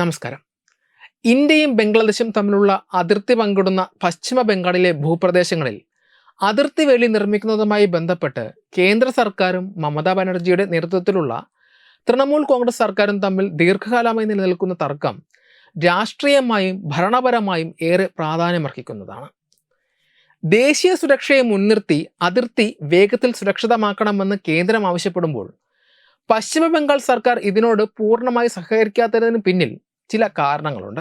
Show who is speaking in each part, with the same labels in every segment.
Speaker 1: നമസ്കാരം. ഇന്ത്യയും ബംഗ്ലാദേശും തമ്മിലുള്ള അതിർത്തി പങ്കിടുന്ന പശ്ചിമ ബംഗാളിലെ ഭൂപ്രദേശങ്ങളിൽ അതിർത്തി വേലി നിർമ്മിക്കുന്നതുമായി ബന്ധപ്പെട്ട് കേന്ദ്ര സർക്കാരും മമതാ ബാനർജിയുടെ നേതൃത്വത്തിലുള്ള തൃണമൂൽ കോൺഗ്രസ് സർക്കാരും തമ്മിൽ ദീർഘകാലമായി നിലനിൽക്കുന്ന തർക്കം രാഷ്ട്രീയമായും ഭരണപരമായും ഏറെ പ്രാധാന്യമർഹിക്കുന്നതാണ്. ദേശീയ സുരക്ഷയെ മുൻനിർത്തി അതിർത്തി വേഗത്തിൽ സുരക്ഷിതമാക്കണമെന്ന് കേന്ദ്രം ആവശ്യപ്പെടുമ്പോൾ പശ്ചിമ ബംഗാൾ സർക്കാർ ഇതിനോട് പൂർണമായി സഹകരിക്കാത്തതിന് പിന്നിൽ ചില കാരണങ്ങളുണ്ട്.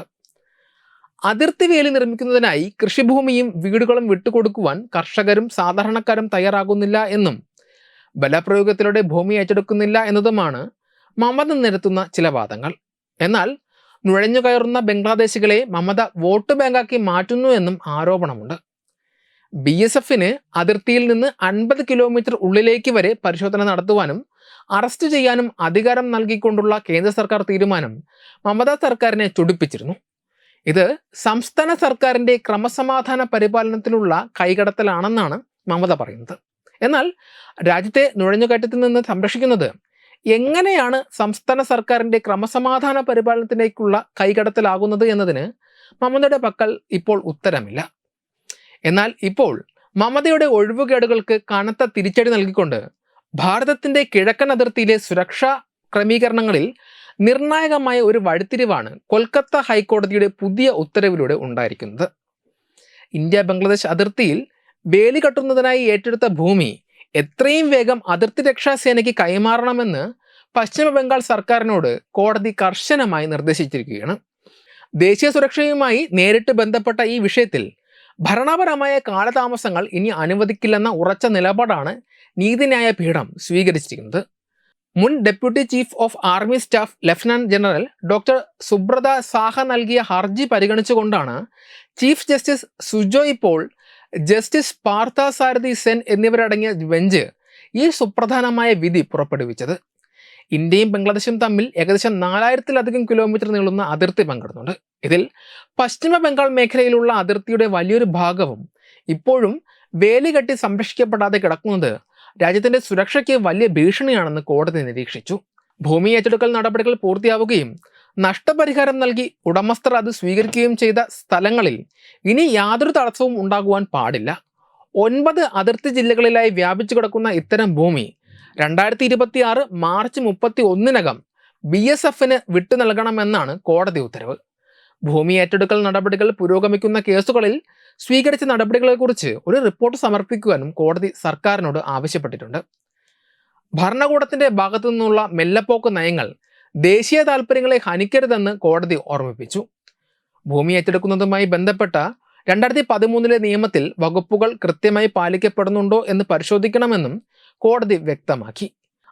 Speaker 1: അതിർത്തി വേലി നിർമ്മിക്കുന്നതിനായി കൃഷിഭൂമിയും വീടുകളും വിട്ടുകൊടുക്കുവാൻ കർഷകരും സാധാരണക്കാരും തയ്യാറാകുന്നില്ല എന്നും ബലപ്രയോഗത്തിലൂടെ ഭൂമി ഏറ്റെടുക്കുന്നില്ല എന്നതുമാണ് മമത നിരത്തുന്ന ചില വാദങ്ങൾ. എന്നാൽ നുഴഞ്ഞു കയറുന്ന ബംഗ്ലാദേശികളെ മമത വോട്ട് ബാങ്കാക്കി മാറ്റുന്നു എന്നും ആരോപണമുണ്ട്. ബി എസ് എഫിന് അതിർത്തിയിൽ നിന്ന് അൻപത് കിലോമീറ്റർ ഉള്ളിലേക്ക് വരെ പരിശോധന നടത്തുവാനും അറസ്റ്റ് ചെയ്യാനും അധികാരം നൽകിക്കൊണ്ടുള്ള കേന്ദ്ര സർക്കാർ തീരുമാനം മമതാ സർക്കാരിനെ ചൊടിപ്പിച്ചിരുന്നു. ഇത് സംസ്ഥാന സർക്കാരിന്റെ ക്രമസമാധാന പരിപാലനത്തിലുള്ള കൈകടത്തലാണെന്നാണ് മമത പറയുന്നത്. എന്നാൽ രാജ്യത്തെ നുഴഞ്ഞുകയറ്റത്തിൽ നിന്ന് സംരക്ഷിക്കുന്നത് എങ്ങനെയാണ് സംസ്ഥാന സർക്കാരിന്റെ ക്രമസമാധാന പരിപാലനത്തിലേക്കുള്ള കൈകടത്തലാകുന്നത് എന്നതിന് മമതയുടെ പക്കൽ ഇപ്പോൾ ഉത്തരമില്ല. എന്നാൽ ഇപ്പോൾ മമതയുടെ ഒഴിവുകേടുകൾക്ക് കനത്ത തിരിച്ചടി നൽകിക്കൊണ്ട് ഭാരതത്തിന്റെ കിഴക്കൻ അതിർത്തിയിലെ സുരക്ഷാ ക്രമീകരണങ്ങളിൽ നിർണായകമായ ഒരു വഴിത്തിരിവാണ് കൊൽക്കത്ത ഹൈക്കോടതിയുടെ പുതിയ ഉത്തരവിലൂടെ ഉണ്ടായിരിക്കുന്നത്. ഇന്ത്യ ബംഗ്ലാദേശ് അതിർത്തിയിൽ വേലി കെട്ടുന്നതിനായി ഏറ്റെടുത്ത ഭൂമി എത്രയും വേഗം അതിർത്തി രക്ഷാ സേനയ്ക്ക് കൈമാറണമെന്ന് പശ്ചിമ ബംഗാൾ സർക്കാരിനോട് കോടതി കർശനമായി നിർദ്ദേശിച്ചിരിക്കുകയാണ്. ദേശീയ സുരക്ഷയുമായി നേരിട്ട് ബന്ധപ്പെട്ട ഈ വിഷയത്തിൽ ഭരണപരമായ കാലതാമസങ്ങൾ ഇനി അനുവദിക്കില്ലെന്ന ഉറച്ച നിലപാടാണ് നീതിന്യായ പീഠം സ്വീകരിച്ചിരിക്കുന്നത്. മുൻ deputy chief of army staff lieutenant general doctor Subrata Saha നൽകിയ ഹർജി പരിഗണിച്ചുകൊണ്ടാണ് chief justice Sujoy Paul justice Partha Sarathi Sen എന്നിവരടങ്ങിയ ബെഞ്ച് ഈ സുപ്രധാനമായ വിധി പുറപ്പെടുവിച്ചത്. ഇന്ത്യയും ബംഗ്ലാദേശും തമ്മിൽ ഏകദേശം നാലായിരത്തിലധികം കിലോമീറ്റർ നീളുന്ന അതിർത്തി പങ്കിടുന്നുണ്ട്. ഇതിൽ പശ്ചിമ ബംഗാൾ മേഖലയിലുള്ള അതിർത്തിയുടെ വലിയൊരു ഭാഗവും ഇപ്പോഴും വേലി കെട്ടി സംരക്ഷിക്കപ്പെടാതെ കിടക്കുന്നത് രാജ്യത്തിന്റെ സുരക്ഷയ്ക്ക് വലിയ ഭീഷണിയാണെന്ന് കോടതി നിരീക്ഷിച്ചു. ഭൂമി ഏറ്റെടുക്കൽ നടപടികൾ പൂർത്തിയാവുകയും നഷ്ടപരിഹാരം നൽകി ഉടമസ്ഥർ അത് സ്വീകരിക്കുകയും ചെയ്ത സ്ഥലങ്ങളിൽ ഇനി യാതൊരു തടസ്സവും ഉണ്ടാകുവാൻ പാടില്ല. ഒൻപത് അതിർത്തി ജില്ലകളിലായി വ്യാപിച്ചു കിടക്കുന്ന ഇത്തരം ഭൂമി രണ്ടായിരത്തി ഇരുപത്തി ആറ് മാർച്ച് മുപ്പത്തി ഒന്നിനകം ബി എസ് എഫിന് വിട്ടു നൽകണമെന്നാണ് കോടതി ഉത്തരവ്. ഭൂമി ഏറ്റെടുക്കൽ നടപടികൾ പുരോഗമിക്കുന്ന കേസുകളിൽ സ്വീകരിച്ച നടപടികളെക്കുറിച്ച് ഒരു റിപ്പോർട്ട് സമർപ്പിക്കുവാനും കോടതി സർക്കാരിനോട് ആവശ്യപ്പെട്ടിട്ടുണ്ട്. ഭരണകൂടത്തിന്റെ ഭാഗത്തു നിന്നുള്ള മെല്ലപ്പോക്ക് നയങ്ങൾ ദേശീയ താൽപ്പര്യങ്ങളെ ഹനിക്കരുതെന്ന് കോടതി ഓർമ്മിപ്പിച്ചു. ഭൂമി ഏറ്റെടുക്കുന്നതുമായി ബന്ധപ്പെട്ട രണ്ടായിരത്തി പതിമൂന്നിലെ നിയമത്തിൽ വകുപ്പുകൾ കൃത്യമായി പാലിക്കപ്പെടുന്നുണ്ടോ എന്ന് പരിശോധിക്കണമെന്നും കോടതി വ്യക്തമാക്കി.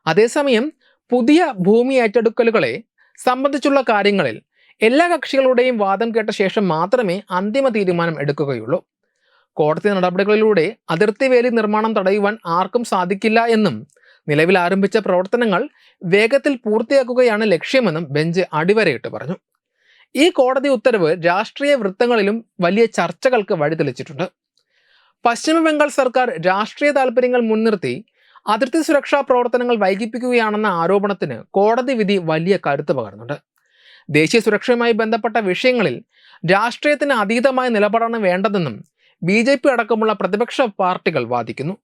Speaker 1: അതേസമയം പുതിയ ഭൂമി ഏറ്റെടുക്കലുകളെ സംബന്ധിച്ചുള്ള കാര്യങ്ങളിൽ എല്ലാ കക്ഷികളുടെയും വാദം കേട്ട ശേഷം മാത്രമേ അന്തിമ തീരുമാനം എടുക്കുകയുള്ളൂ. കോടതി നടപടികളിലൂടെ അതിർത്തി വേലി നിർമ്മാണം തടയുവാൻ ആർക്കും സാധിക്കില്ല എന്നും നിലവിൽ ആരംഭിച്ച പ്രവർത്തനങ്ങൾ വേഗത്തിൽ പൂർത്തിയാക്കുകയാണ് ലക്ഷ്യമെന്നും ബെഞ്ച് അടിവരയിട്ട് പറഞ്ഞു. ഈ കോടതി ഉത്തരവ് രാഷ്ട്രീയ വൃത്തങ്ങളിലും വലിയ ചർച്ചകൾക്ക് വഴിതെളിച്ചിട്ടുണ്ട്. പശ്ചിമ ബംഗാൾ സർക്കാർ രാഷ്ട്രീയ താൽപ്പര്യങ്ങൾ മുൻനിർത്തി അതിർത്തി സുരക്ഷാ പ്രവർത്തനങ്ങൾ വൈകിപ്പിക്കുകയാണെന്ന ആരോപണത്തിന് കോടതി വിധി വലിയ കരുത്ത് പകർന്നുണ്ട് ദേശീയ സുരക്ഷയുമായി ബന്ധപ്പെട്ട വിഷയങ്ങളിൽ രാഷ്ട്രീയത്തിന് അതീതമായ നിലപാടാണ് വേണ്ടതെന്നും ബി ജെ പി അടക്കമുള്ള പ്രതിപക്ഷ പാർട്ടികൾ വാദിക്കുന്നു.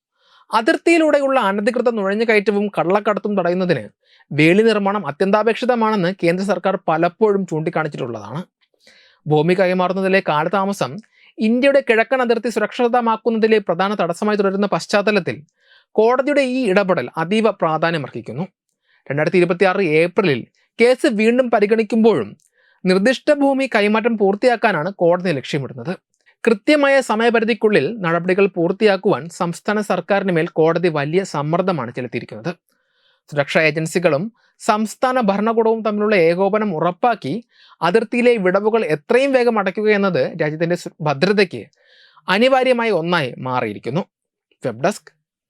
Speaker 1: അതിർത്തിയിലൂടെയുള്ള അനധികൃത നുഴഞ്ഞുകയറ്റവും കള്ളക്കടത്തും തടയുന്നതിന് വേലി നിർമ്മാണം അത്യന്താപേക്ഷിതമാണെന്ന് കേന്ദ്ര സർക്കാർ പലപ്പോഴും ചൂണ്ടിക്കാണിച്ചിട്ടുള്ളതാണ്. ഭൂമി കൈമാറുന്നതിലെ കാലതാമസം ഇന്ത്യയുടെ കിഴക്കൻ അതിർത്തി സുരക്ഷിതമാക്കുന്നതിലെ പ്രധാന തടസ്സമായി തുടരുന്ന പശ്ചാത്തലത്തിൽ കോടതിയുടെ ഈ ഇടപെടൽ അതീവ പ്രാധാന്യമർഹിക്കുന്നു. രണ്ടായിരത്തി ഇരുപത്തി ആറ് ഏപ്രിലിൽ കേസ് വീണ്ടും പരിഗണിക്കുമ്പോഴും നിർദ്ദിഷ്ട ഭൂമി കൈമാറ്റം പൂർത്തിയാക്കാനാണ് കോടതി ലക്ഷ്യമിടുന്നത്. കൃത്യമായ സമയപരിധിക്കുള്ളിൽ നടപടികൾ പൂർത്തിയാക്കുവാൻ സംസ്ഥാന സർക്കാരിന് മേൽ കോടതി വലിയ സമ്മർദ്ദമാണ് ചെലുത്തിയിരിക്കുന്നത്. സുരക്ഷാ ഏജൻസികളും സംസ്ഥാന ഭരണകൂടവും തമ്മിലുള്ള ഏകോപനം ഉറപ്പാക്കി അതിർത്തിയിലെ വിടവുകൾ എത്രയും വേഗം അടയ്ക്കുക എന്നത് രാജ്യത്തിന്റെ ഭദ്രതയ്ക്ക് അനിവാര്യമായ ഒന്നായി മാറിയിരിക്കുന്നു. Web desk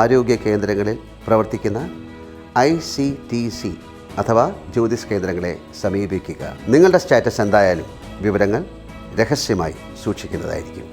Speaker 2: ആരോഗ്യ കേന്ദ്രങ്ങളിൽ പ്രവർത്തിക്കുന്ന ഐ സി ടി സി അഥവാ ജ്യോതിഷ് കേന്ദ്രങ്ങളെ സമീപിക്കുക. നിങ്ങളുടെ സ്റ്റാറ്റസ് എന്തായാലും വിവരങ്ങൾ രഹസ്യമായി സൂക്ഷിക്കുന്നതായിരിക്കും.